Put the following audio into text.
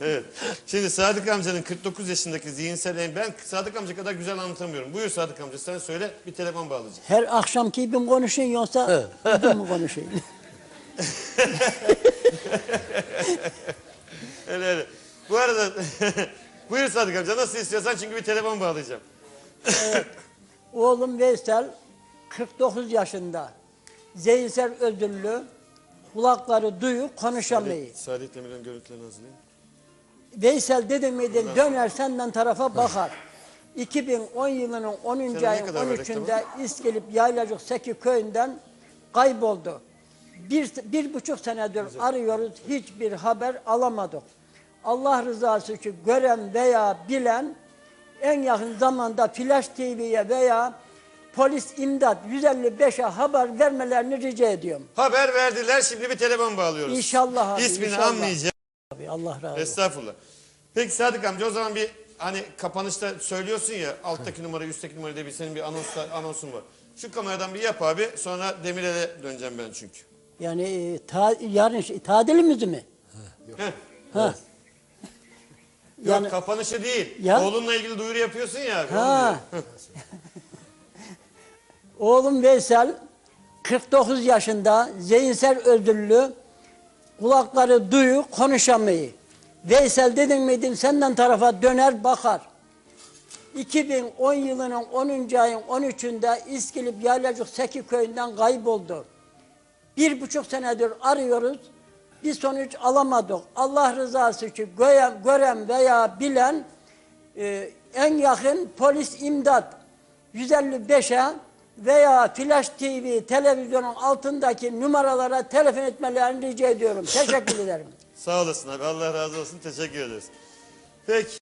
Evet. Şimdi Sadık amcanın 49 yaşındaki zihinsel en ben Sadık amca kadar güzel anlatamıyorum. Buyur Sadık amca sen söyle bir telefon bağlayacağım. Her akşamki gibi mi konuşayım yoksa bugün mü konuşayım? Öyle öyle. Bu arada buyur Sadık amca nasıl istiyorsan çünkü bir telefon bağlayacağım. Oğlum Veysel 49 yaşında. Zihinsel ödüllü. Kulakları duyuyor, konuşamıyor. Salih Demirel'in görüntülerini hazırlayın. Veysel dedim miydim döner senden tarafa bakar. 2010 yılının 10. ne ayın kadar var 13'ünde İskilip Yaylacık Seki köyünden kayboldu. Bir, bir buçuk senedir arıyoruz, hiçbir haber alamadık. Allah rızası için gören veya bilen en yakın zamanda Flash TV'ye veya Polis İmdat 155'e haber vermelerini rica ediyorum. Haber verdiler şimdi bir telefon bağlıyoruz. İnşallah abi, İsmini inşallah. anmayacağım. Abi Allah razı olsun. Estağfurullah. Peki Sadık amca o zaman bir hani kapanışta söylüyorsun ya alttaki numara üstteki numara diye bir senin bir anons, anonsun var. Şu kameradan bir yap abi sonra Demirel'e döneceğim ben çünkü. Yani e, ta, yarın şey- tadilimiz mi? Heh. Ha. Yok Yani- kapanışı değil. Ya- Oğlunla ilgili duyuru yapıyorsun ya. abi, onu Ha. diyorum. Oğlum Veysel 49 yaşında zihinsel özürlü kulakları duyu konuşamayı. Veysel dedim miydim senden tarafa döner bakar. 2010 yılının 10. ayın 13'ünde İskilip Yaylacık Seki köyünden kayboldu. Bir buçuk senedir arıyoruz. Bir sonuç alamadık. Allah rızası için gören, gören veya bilen e, en yakın polis imdat 155'e veya Flash TV televizyonun altındaki numaralara telefon etmelerini rica ediyorum. Teşekkür ederim. Sağ olasın abi Allah razı olsun teşekkür ederiz. Peki.